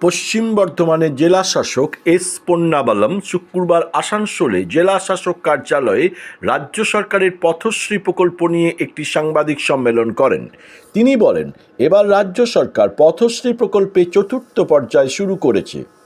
পশ্চিম বর্ধমানের জেলা শাসক এস পন্নাবালম শুক্রবার আসানসোলে জেলা শাসক কার্যালয়ে রাজ্য সরকারের পথশ্রী প্রকল্প নিয়ে একটি সাংবাদিক সম্মেলন করেন। তিনি বলেন, এবার রাজ্য সরকার পথশ্রী প্রকল্পে চতুর্থ পর্যায় শুরু করেছে।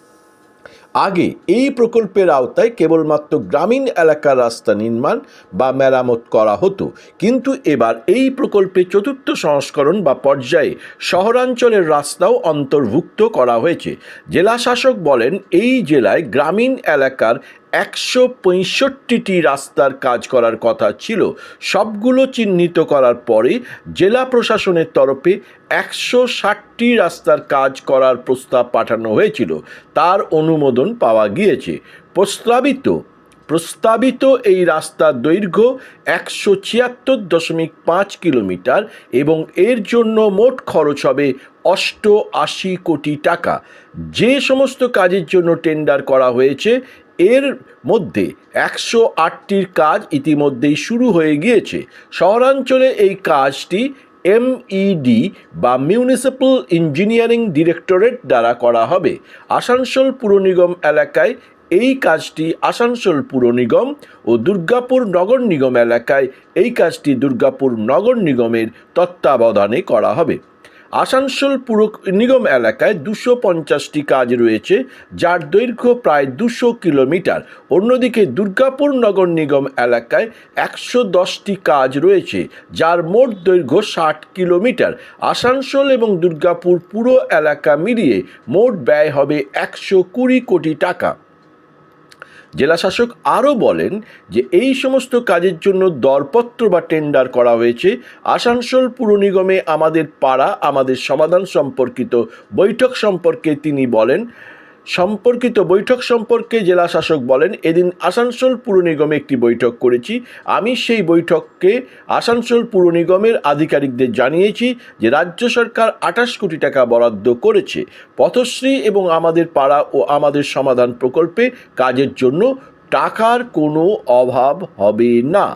আগে এই প্রকল্পের আওতায় কেবলমাত্র গ্রামীণ এলাকার রাস্তা নির্মাণ বা মেরামত করা হতো। কিন্তু এবার এই প্রকল্পে চতুর্থ সংস্করণ বা পর্যায়ে শহরাঞ্চলের রাস্তাও অন্তর্ভুক্ত করা হয়েছে। জেলা শাসক বলেন, এই জেলায় গ্রামীণ এলাকার একশো পঁয়ষট্টিটি রাস্তার কাজ করার কথা ছিল। সবগুলো চিহ্নিত করার পরে জেলা প্রশাসনের তরফে একশো ষাটটি রাস্তার কাজ করার প্রস্তাব পাঠানো হয়েছিল। তার অনুমোদন পাওয়া গিয়েছে। প্রস্তাবিত প্রস্তাবিত এই রাস্তার দৈর্ঘ্য একশো ছিয়াত্তর দশমিক পাঁচ কিলোমিটার এবং এর জন্য মোট খরচ হবে অষ্টআশি কোটি টাকা। যে সমস্ত কাজের জন্য টেন্ডার করা হয়েছে এর মধ্যে একশো আটটির কাজ ইতিমধ্যেই শুরু হয়ে গিয়েছে। শহরাঞ্চলে এই কাজটি এমইডি বা মিউনিসিপ্যাল ইঞ্জিনিয়ারিং ডিরেক্টরেট দ্বারা করা হবে। আসানসোল পুর নিগম এলাকায় এই কাজটি আসানসোল পুর নিগম ও দুর্গাপুর নগর নিগম এলাকায় এই কাজটি দুর্গাপুর নগর নিগমের তত্ত্বাবধানে করা হবে। আসানসোল পুর নিগম এলাকায় দুশো পঞ্চাশটি কাজ রয়েছে, যার দৈর্ঘ্য প্রায় দুশো কিলোমিটার। অন্যদিকে দুর্গাপুর নগর নিগম এলাকায় একশো দশটি কাজ রয়েছে, যার মোট দৈর্ঘ্য ষাট কিলোমিটার। আসানসোল এবং দুর্গাপুর পুরো এলাকা মিলিয়ে মোট ব্যয় হবে একশো কুড়ি কোটি টাকা। জেলাশাসক আরও বলেন যে এই সমস্ত কাজের জন্য দরপত্র বা টেন্ডার করা হয়েছে। আসানসোল পুর নিগমে আমাদের পাড়া, আমাদের সমাধান সম্পর্কিত বৈঠক সম্পর্কে তিনি বলেন সম্পর্কিত বৈঠক সম্পর্কে জেলা শাসক বলেন, এদিন আসানসোল পুর নিগমে একটি বৈঠক করেছি। আমি সেই বৈঠককে আসানসোল পুর নিগমের আধিকারিকদের জানিয়েছি যে রাজ্য সরকার আঠাশ কোটি টাকা বরাদ্দ করেছে। পথশ্রী এবং আমাদের পাড়া ও আমাদের সমাধান প্রকল্পে কাজের জন্য টাকার কোনো অভাব হবে না।